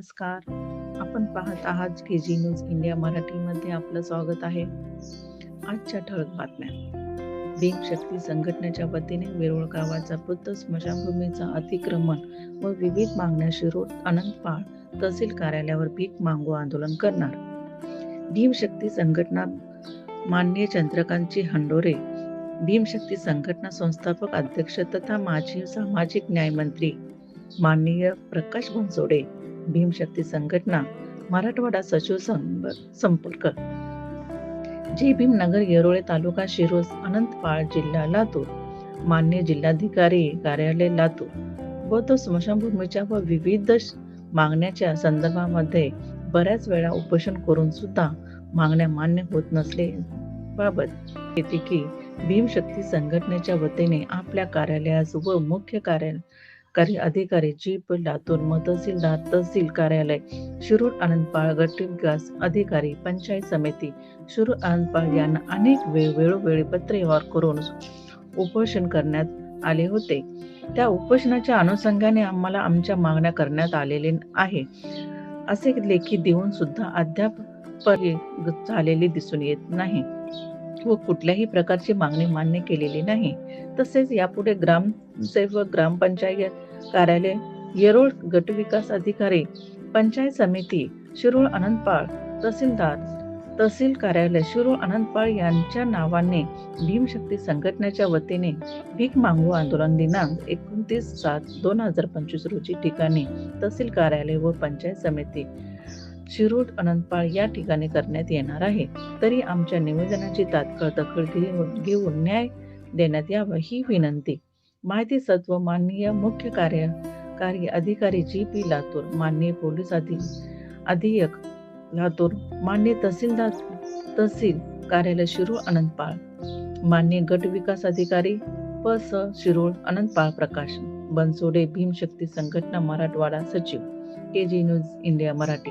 नमस्कार. आपण पाहत आहात के जी न्यूज इंडिया मराठीमध्ये आपलं स्वागत आहे. आजच्या ठळक बातम्या. भीमशक्ती संघटनेच्या वतीने वेरूळ गावाचा बुद्ध स्मशानभूमीचा अतिक्रमण व विविध मागण्या शिरोड अनंतपाळ तहसील कार्यालयावर भीक मागू आंदोलन करणार. भीमशक्ती संघटना मान्य चंद्रकांतजी हंडोरे भीमशक्ती संघटना संस्थापक अध्यक्ष तथा माजी सामाजिक न्यायमंत्री माननीय प्रकाश बनसोडे भीमशक्ती संघटना मराठवाडा सचिव संब- संपर्क जे भीम नगर येरोळे तालुका शिरोस अनंतपाळ जिल्हा लातूर मान्य जिल्हाधिकारी कार्यालय लातूर तो स्मशानभूमीच्या व विविध मागण्याच्या संदर्भामध्ये बऱ्याच वेळा उपोषण करून सुद्धा मागण्या मान्य होत नसले बाबत येते की भीमशक्ती संघटनेच्या वतीने आपल्या कार्यालयास व मुख्य कार्यालय कार्य अधिकारी जी लातूर व तहसीलदार तहसील कार्यालय शिरूर आनंदपाळ गट विकास अधिकारी पंचायत समिती शिरूर आनंदपाळ यांना अनेक वेळ वेळोवेळी पत्रव्यवहार करून उपोषण करण्यात आले होते. त्या उपोषणाच्या अनुषंगाने आम्हाला आमच्या मागण्या करण्यात आलेले आहे. असे लेखी देऊन सुद्धा अद्याप झालेली दिसून येत नाही. व कुठल्याही प्रकारची मागणी मान्य केलेली नाही. तसेच यापुढे ग्रामसेवक ग्रामपंचायत कार्यालय येरोळ गटविकास अधिकारी पंचायत समिती शिरूळ अनंतपाळ तहसीलदार तहसील कार्यालय शिरूळ अनंतपाळ यांच्या नावाने भीमशक्ती संघटनेच्या वतीने भीक मागू आंदोलन दिनांक एकोणतीस सात दोन हजार पंचवीस रोजी ठिकाणी तहसील कार्यालय व पंचायत समिती. शिरूर अनंतपाळ या ठिकाणी करण्यात येणार आहे. तरी आमच्या निवेदनाची तात्काळ दखल घेऊन घेऊन न्याय देण्यात यावा ही विनंती. माहिती सत्व माननीय मुख्य कार्यकारी अधिकारी जी पी लातूर माननीय पोलीस अधि अधियक लातूर माननीय तहसीलदार तहसील कार्यालय शिरूळ अनंतपाळ माननीय गट विकास अधिकारी प स शिरूळ अनंतपाळ प्रकाश बनसोडे भीमशक्ती संघटना मराठवाडा सचिव K G news India Marathi.